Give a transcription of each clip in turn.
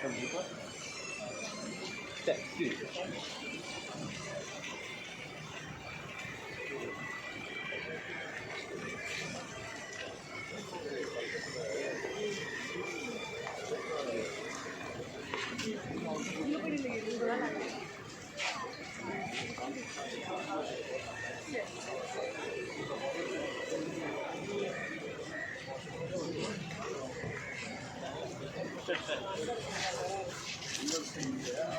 这么一关，再。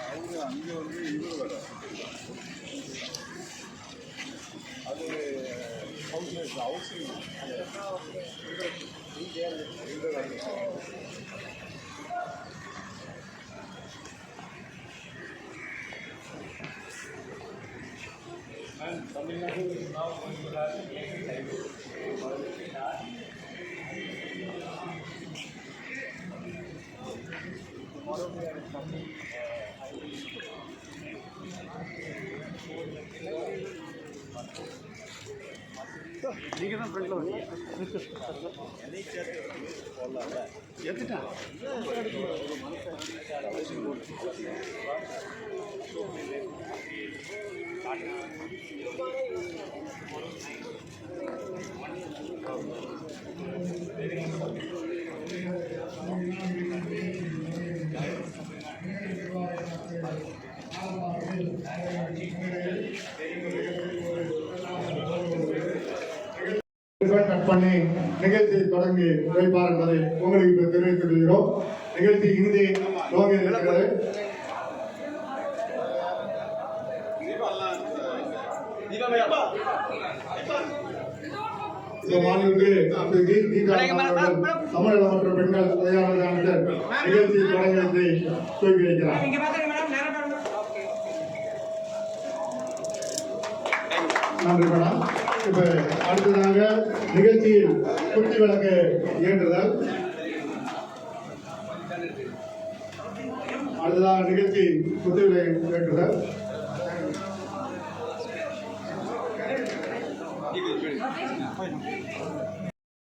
அவங்க அங்கே வந்து இவர் வேலை அது ஹவுஸ் ஹவுசிங் தமிழ்நாடு நீங்கள் தான் ஃப்ரெண்டில் வந்தீங்க எடுத்துட்டேன் ரிப்பன் கட் பண்ணி நிகழ்ச்சி தொடங்கி வைப்பார் என்பதை உங்களுக்கு இப்ப தெரிவித்துக் கொள்கிறோம் நிகழ்ச்சி இறுதி துவங்க இருக்கிறது. இந்த மாநிலத்திற்கு தமிழக மற்றும் பெண்கள் நிகழ்ச்சி துவக்கி வைக்கிறார் நன்றி மேடம் இப்போ அடுத்ததாக நிகழ்ச்சியில் குத்தி விளக்கு ஏற்றுதல் அடுத்ததாக நிகழ்ச்சி குத்தி விளக்கு ஏற்றுதல்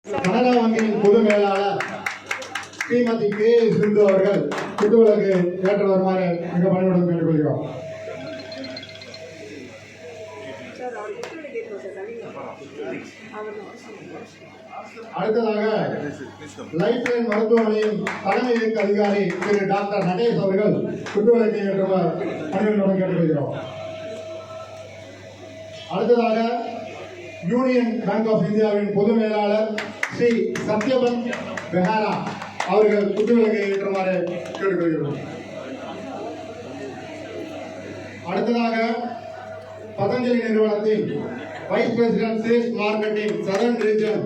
கனரா வங்கியின் பொது மேலாளர் ஸ்ரீமதி கே சிந்து அவர்கள் குத்து விளக்கு ஏற்ற வருமாறு மிக பணிவுடன் கேட்டுக்கொள்கிறோம். அடுத்ததாக லைஃப் லைன் மருத்துவமனையின் தலைமை இயக்க அதிகாரி திரு டாக்டர் நடேஷ் அவர்கள் குத்துவிளக்கை ஏற்றுமாறு பணிகளுடன் கேட்டுக்கொள்கிறோம் அடுத்ததாக யூனியன் பேங்க் ஆஃப் இந்தியாவின் பொது மேலாளர் ஸ்ரீ சத்யபன் பெஹாரா அவர்கள் குத்துவிளக்கை ஏற்றுமாறு கேட்டுக்கொள்கிறோம். அடுத்ததாக பதஞ்சலி நிறுவனத்தின் vice president sales marketing southern region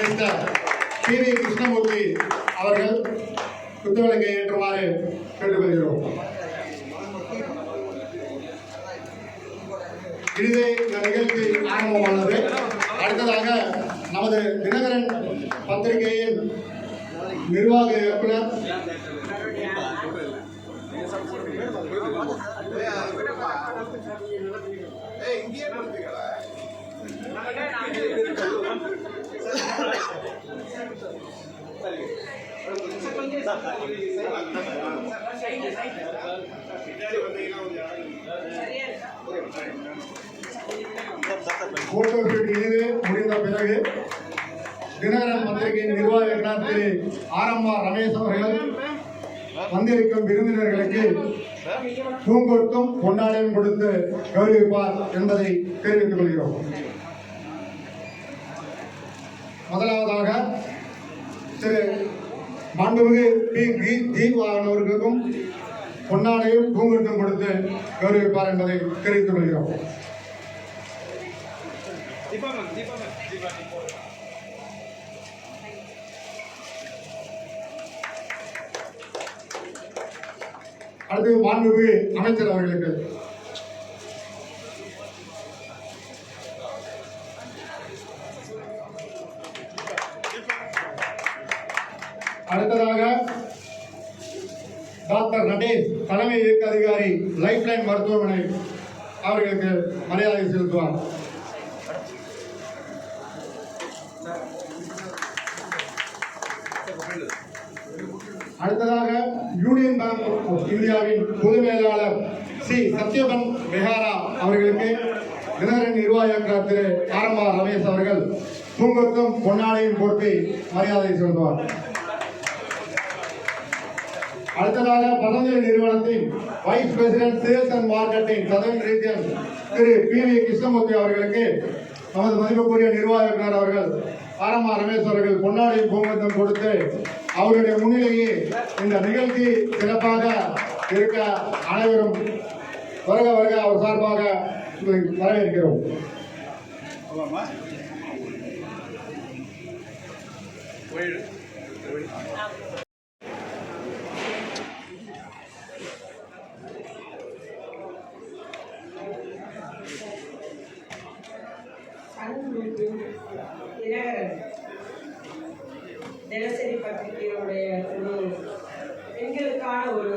mister P V Krishnamurthy அவர்கள் குத்துவிளக்கை ஏற்றுமாறு கேட்டுக்கொள்கிறோம். இதுவே இந்த நிகழ்ச்சி ஆரம்பமானது. அடுத்ததாக நமது தினகரன் பத்திரிகையின் நிர்வாக இயக்குனர் போட்டோ ஷூட் முடிந்த பிறகு தினகரன் பத்திரிகையின் நிர்வாக இயக்குனர் திரு ஆரம்பா ரமேஷ் அவர்கள் வந்திருக்கும் விருந்தினர்களுக்கு பூங்கொத்தும் கொண்டாடையும் கொடுத்து கௌரவிப்பார் என்பதை தெரிவித்துக் கொள்கிறோம். முதலாவதாக திரு மாண்புமிகு பி. வி. தீபாவன் அவர்களுக்கும் பொன்னாடையும் பூங்கொத்தும் கொடுத்து கௌரவிப்பார் என்பதை தெரிவித்துக் கொள்கிறோம். அடுத்து மாண்புமிகு அமைச்சர் அவர்களுக்கு. அடுத்ததாக டாக்டர் நடேஷ் தலைமை இயக்க அதிகாரி லைஃப் லைன் மருத்துவமனை அவர்களுக்கு மரியாதை செலுத்துவார். அடுத்ததாக யூனியன் பேங்க் ஆஃப் இந்தியாவின் பொது மேலாளர் சி. சத்யபன் பெஹாரா அவர்களுக்கு தினகரன் நிர்வாக திரு. ஆரம்பா ரமேஷ் அவர்கள் பூங்கொத்தும் பொன்னாடையும் போட்டு மரியாதை செலுத்துவார். அடுத்ததாக பதஞ்சலி நிறுவனத்தின் vice president sales and marketing southern region Thiru. P. V. Krishnamurthy அவர்களுக்கு நமது மதிப்புக்குரிய நிர்வாக இயக்குனர் அவர்கள் ஆரம்பா ரமேஷ் அவர்கள் பொன்னாடையும் பூங்கத்தம் கொடுத்து அவருடைய முன்னிலையே இந்த நிகழ்ச்சி சிறப்பாக இருக்க அனைவரும் வருக வருக அவர் சார்பாக வரவேற்கிறோம். போயிடு தினகரன் தினசரி பத்திரிகையுடைய ஒரு பெண்களுக்கான ஒரு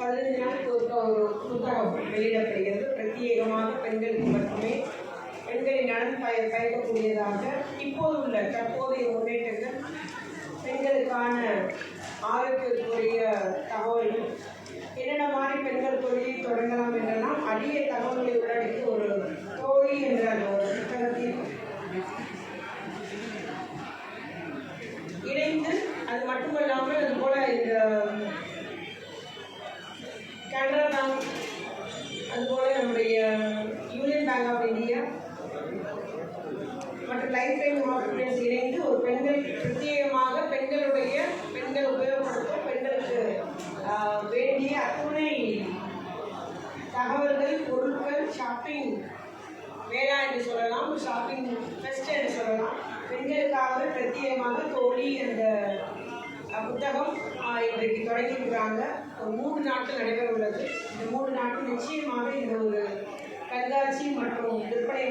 பதினஞ்சு நாளுக்கு ஒருக்க ஒரு புத்தகம் வெளியிடப்படுகிறது. பிரத்யேகமாக பெண்களுக்கு மட்டுமே பெண்களின் நலன் பய பயக்கக்கூடியதாக இப்போது உள்ள தற்போதைய முன்னேற்றங்கள். பெண்களுக்கான ஆரோக்கியத்துக்குரிய தகவல்கள். என்னென்ன மாதிரி பெண்கள் தொழிலை தொடங்கலாம் என்றெல்லாம் அரிய தகவல்களை உள்ளடக்கி ஒரு தோழி என்ற அந்த ஒரு புத்தகத்தில் இணைந்து அது மட்டுமல்லாமல் அது போல இந்த கனரா பேங்க் அதுபோல நம்முடைய யூனியன் பேங்க் ஆஃப் இந்தியா மற்றும் லைஃப் டைம் ஹாஸ்பிட்டல்ஸ் இணைந்து ஒரு பெண்கள் பிரத்யேகமாக பெண்களுடைய பெண்கள் உபயோகப்படுத்தும் பெண்களுக்கு வேண்டிய அத்துணை தகவல்கள் பொருட்கள் ஷாப்பிங் வேளா என்று சொல்லலாம் ஷாப்பிங் ஃபெஸ்ட் என்று சொல்லலாம். பெண்களுக்காக பிரத்யேகமாக தோழி என்ற புத்தகம் இன்றைக்கு தொடங்கியிருக்கிறாங்க. மூன்று நாட்கள் நடைபெற உள்ளது இந்த மூன்று நாட்கள் நிச்சயமாக இந்த ஒரு கண்காட்சி மற்றும் விற்பனை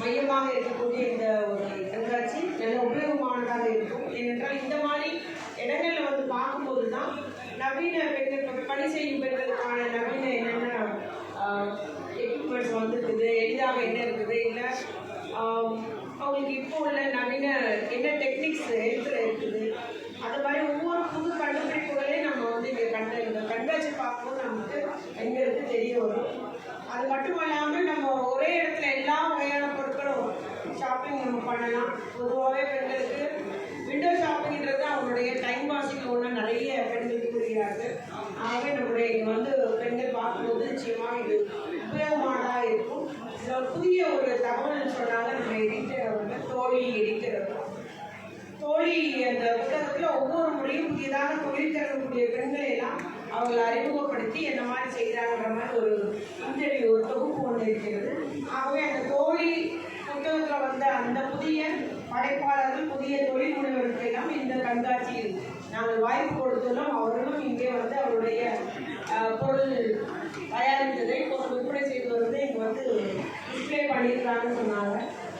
மையமாக இருக்கக்கூடிய இந்த ஒரு கண்காட்சி நல்ல உபயோகமானதாக இருக்கும். ஏனென்றால் இந்த மாதிரி இடங்களில் வந்து பார்க்கும்போது தான் நவீன பெண்கள் பணி செய்யும் பெண்களுக்கான நவீன என்னென்ன எக்யூப்மெண்ட்ஸ் வந்துருக்குது எளிதாக என்ன இருக்குது இல்லை அவங்களுக்கு இப்போ உள்ள நவீன என்ன டெக்னிக்ஸ் எழுத்துல இருக்குது அது மாதிரி ஒவ்வொரு கண் இந்த கண்காட்சி பார்க்கும்போது நமக்கு பெண்களுக்கு தெரிய வரும். அது மட்டும் இல்லாமல் நம்ம ஒரே இடத்துல எல்லா வகையான பொருட்களும் ஷாப்பிங் நம்ம பண்ணலாம். பொதுவாகவே பெண்களுக்கு விண்டோ ஷாப்பிங்கிறது அவங்களுடைய டைம் பாசிங் ஒன்று நிறைய பெண்களுக்கு புரியாது. ஆகவே நம்முடைய இங்கே வந்து பெண்கள் பார்க்கும்போது நிச்சயமாக இது உபயோகமானதாக இருக்கும். இதில் புதிய ஒரு தகவல் சொன்னாங்க நம்ம எடிட்டர் வந்து தோழி எடிட்டர் அவர்கள். தோழி அந்த புத்தகத்தில் ஒவ்வொரு முறையும் புதியதாக தொழில் திறக்கக்கூடிய பெண்களை எல்லாம் அவங்களை அறிமுகப்படுத்தி என்ன மாதிரி செய்கிறாங்கன்ற மாதிரி ஒரு இன்டர்வியூ ஒரு தொகுப்பு ஒன்று இருக்கிறது. ஆகவே அந்த தோழி புத்தகத்தில் வந்த அந்த புதிய படைப்பாளர்கள் புதிய தொழில் முனைவர்கள் எல்லாம் இந்த கண்காட்சியில் நாங்கள் வாய்ப்பு கொடுத்துள்ளோம். அவர்களும் இங்கே வந்து அவருடைய பொருள் தயாரித்ததை பொருள் விற்பனை செய்து வருவதை இங்கே வந்து டிஸ்ப்ளே பண்ணியிருக்காங்கன்னு சொன்னாங்க.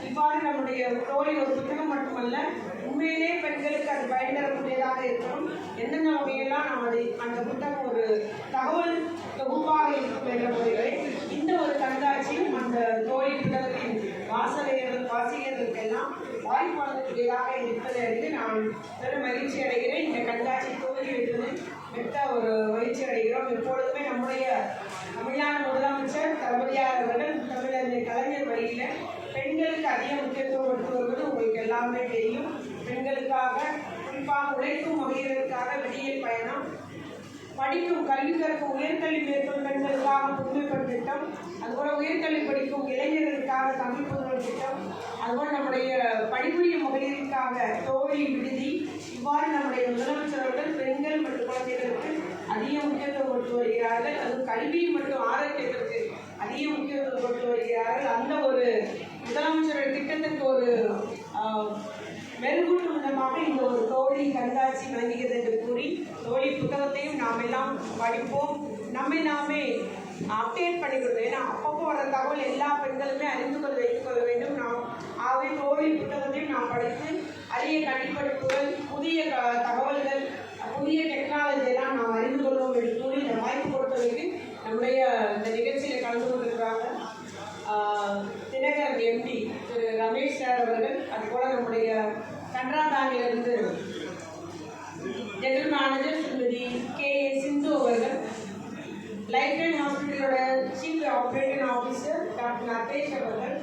இவ்வாறு நம்முடைய தோழி ஒரு புத்தகம் மட்டுமல்ல உண்மையிலே பெண்களுக்கு அது பயன்தரக்கூடியதாக இருக்கணும் என்னென்ன வகையெல்லாம் நாம் அதை அந்த புத்தகம் ஒரு தகவல் தொகுப்பாக இருக்கும் என்ற முறைகளை இந்த ஒரு கண்காட்சியும் அந்த தோழி புத்தகத்தின் வாசகர்கள் வாசிகர்களுக்கெல்லாம் வாய்ப்பு வழங்கக்கூடியதாக இருப்பதை அறிந்து நான் பெரும் மகிழ்ச்சி அடைகிறேன். இந்த கண்காட்சி தோல்வி வைத்தது மிக்க ஒரு மகிழ்ச்சி அடைகிறோம். எப்பொழுதுமே நம்முடைய தமிழ்நாடு முதலமைச்சர் தளபதியார் அவர்கள் தமிழறிஞர் கலைஞர் வழியில் பெண்களுக்கு அதிக முக்கியத்துவம் கொடுத்து வருவது உங்களுக்கு எல்லாமே தெரியும். பெண்களுக்காக குறிப்பாக உழைக்கும் மகளிருக்காக வெளியே பயணம். படிக்கும் கல்வி கற்கும் உயர்கல்வி மேற்கொள்ளும் பெண்களுக்காக புதுமைப்பெண் திட்டம். அதுபோல் உயர்கல்வி படிக்கும் இளைஞர்களுக்காக தமிழ் புதுமை திட்டம். அதுபோல் நம்முடைய பணிபுரியும் மகளிருக்காக தோழி விடுதி. இவ்வாறு நம்முடைய முதலமைச்சர் பெண்கள் மற்றும் குழந்தைகளுக்கு அதிக முக்கியத்துவம் கொடுத்து வருகிறார்கள். அது கல்வி மற்றும் ஆரோக்கியத்திற்கு அதிக முக்கியத்துவம் கொடுத்து வருகிறார்கள். அந்த ஒரு முதலமைச்சருடைய திட்டத்திற்கு ஒரு மெருகூட்டும் விதமாக இந்த ஒரு தோழி கண்காட்சி வழங்குகிறது என்று கூறி தோழி புத்தகத்தையும் நாம் எல்லாம் படிப்போம். நம்மை நாமே அப்டேட் பண்ணிக்கொள்வோம். ஏன்னா அப்பப்போ வர தகவல் எல்லா பெண்களுமே அறிந்து கொள்ள வைத்துக் கொள்ள வேண்டும். நாம் ஆகவே தோழி புத்தகத்தையும் நாம் படித்து அரிய கணிப்பெடுப்புகள் புதிய க- தகவல்கள் புதிய டெக்னாலஜி எல்லாம் நாம் அறிந்து கொள்வோம் என்று கூறி இந்த வாய்ப்பு கொடுத்ததுக்கு நம்முடைய இந்த நிகழ்ச்சியில் கலந்து கொண்டிருக்கிறாங்க தினகர் தினகரன் எம்பி ரமேஷ் சார் அவர்கள் போல நம்முடைய கனரா ஜெனரல் மேனேஜர் திருமதி கே ஏ சிந்து அவர்கள் life line ஹாஸ்பிட்டலோட chief operating officer doctor Nathesh அவர்கள்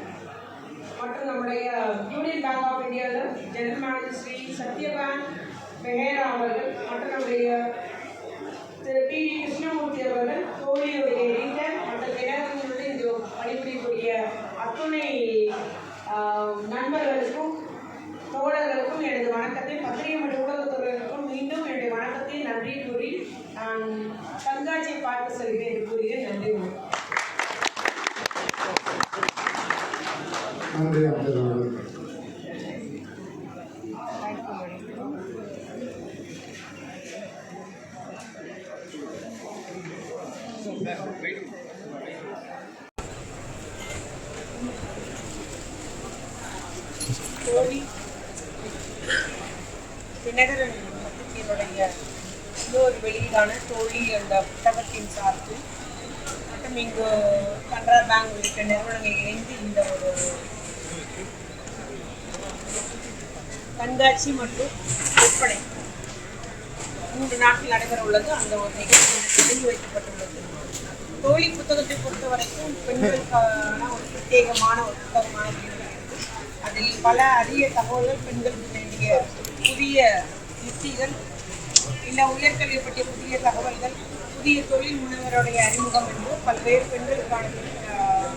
மற்றும் நம்முடைய யூனியன் பேங்க் ஆஃப் இந்தியாவில் ஜெனரல் மேனேஜர் ஸ்ரீ சத்யபான் பெஹேரா அவர்கள் மற்றும் நம்முடைய திரு பி வி கிருஷ்ணமூர்த்தி அவர்கள் தோழியுடைய எடிட்டர் மற்றும் தினகரங்களுடன் இங்கு பணிபுரியக்கூடிய அத்துணை தோழர்களுக்கும் எனது வணக்கத்தை பத்திரிகை மற்றும் ஊடகத்துறைகளுக்கும் மீண்டும் என்னுடைய வணக்கத்தை நன்றி கூறி நான் கண்காட்சியை பார்க்க செல்கிறேன் என்று கூறுகிறேன் நன்றி. நன்றி அமைச்சர் அவர்களுக்கு தோழி தினகரன் பத்திரிகையினுடைய இன்னொரு வெளியீடான தோழி என்ற புத்தகத்தின் சார்பில் மற்றும் இங்கு கனரா பேங்க் உள்ளிட்ட நிறுவனங்கள் இணைந்து இந்த ஒரு கண்காட்சி மற்றும் விற்பனை மூன்று நாட்கள் நடைபெற உள்ளது. அந்த ஒரு நிகழ்ச்சி தொடங்கி வைக்கப்பட்டுள்ளது. தோழி புத்தகத்தை பொறுத்த வரைக்கும் பெண்களுக்கான ஒரு பிரத்யேகமான ஒரு புத்தகமாக இருக்கிறது. அதில் பல அரிய தகவல்கள் பெண்களுக்கு பற்றிய புதிய யுக்திகள் இல்லை உயர்கல்வி பற்றிய புதிய தகவல்கள் புதிய தொழில் முனைவருடைய அறிமுகம் என்று பல்வேறு பெண்களுக்கான ஆஹ்,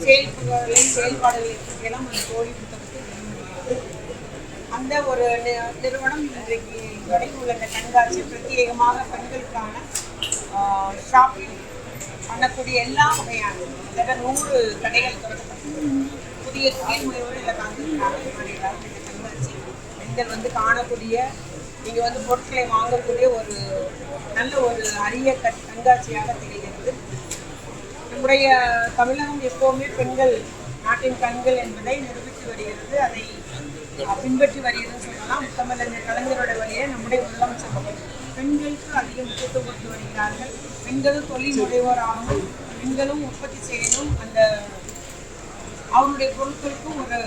செயல்பாடுகளை பற்றியெல்லாம் அந்த தோழி புத்தகத்தில் அந்த ஒரு நி- நிறுவனம் இன்றைக்கு தொடங்கியுள்ள இந்த கண்காட்சி பிரத்யேகமாக பெண்களுக்கான ஷாப்பிங் பண்ணக்கூடிய எல்லா வகையான கிட்டத்தட்ட நூறு கடைகள் திறக்கப்பட்டு புதிய தொழில் முனைவோர் இதில் கலந்துக்கிறாங்க நீங்கள் வந்து காணக்கூடிய நீங்கள் வந்து பொருட்களை வாங்கக்கூடிய ஒரு நல்ல ஒரு அரிய கண்காட்சியாக தெரிகிறது நம்முடைய தமிழகம் எப்போவுமே பெண்கள் நாட்டின் கண்கள் என்பதை நிரூபித்து வருகிறது. அதை பின்பற்றி வருகிறதுன்னு சொல்லலாம். முத்தமிழர் கலைஞரோட வழியே நம்முடைய முதலமைச்சர் பெண்களுக்கு அதிக முக்கியத்துவம் கொடுத்து வருகிறார்கள். பெண்களும் தொழில் முனைவோராகவும் பெண்களும் உற்பத்தி செய்யணும். அந்த அவருடைய பொருட்களுக்கும் ஒரு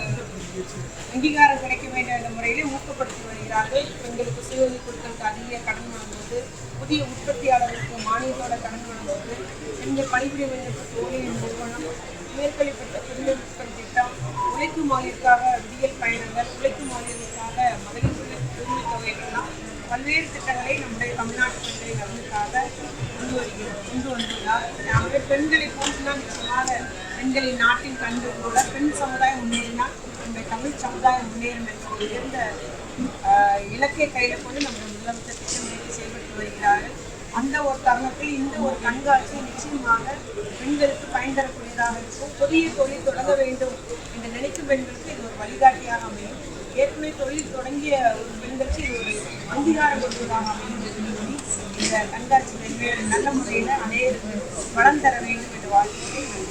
அங்கீகாரம் கிடைக்க வேண்டிய அந்த முறையிலே ஊக்கப்படுத்தி வருகிறார்கள். பெண்களுக்கு சுயோதி பொருட்களுக்கு அதிக கடன் வழங்குவது புதிய உற்பத்தியாளர்களுக்கு மானியத்தோட கடன் வழங்குவது பெண்கள் பணிபுரிய வேண்டிய தொழில் நிறுவனம் மேற்கொள்ளப்பட்ட பெற்ற தொழில்நுட்பம் திட்டம் உழைக்கும் மாநிலத்திற்காக விடியல் பயணங்கள் உழைக்கும் மாநிலத்திற்காக மகளிர் உரிமை தொகைகள்லாம் பல்வேறு திட்டங்களை நம்முடைய தமிழ்நாட்டு பெண்களை நலனுக்காக கொண்டு வருகிறோம். கொண்டு வந்துள்ளார். ஆகவே பெண்களை போட்டுலாம் நிச்சயமாக பெண்களின் நாட்டின் கண்டு கூட பெண் சமுதாயம் முன்னேறினால் நம்ம தமிழ் சமுதாயம் முன்னேறும் என்ற ஒரு உயர்ந்த இலக்கை கையில் கொண்டு நம்ம முதலமைச்சர் திட்டமிட்டு செயல்பட்டு வருகிறார்கள். அந்த ஒரு தருணத்தில் இந்த ஒரு கண்காட்சி நிச்சயமாக பெண்களுக்கு பயன் தரக்கூடியதாக இருக்கும். புதிய தொழில் தொடங்க வேண்டும் என்று நினைக்கும் பெண்களுக்கு இது ஒரு வழிகாட்டியாக அமையும். ஏற்கனவே தொழில் தொடங்கிய ஒரு பெண்களுக்கு இது ஒரு அங்கீகாரம் கொடுப்பதாக அமையும் என்று கூறி இந்த கண்காட்சி வெவ்வேறு நல்ல முறையில் அனைவருக்கும் வளம் தர வேண்டும் என்று வாழ்த்துகிறேன்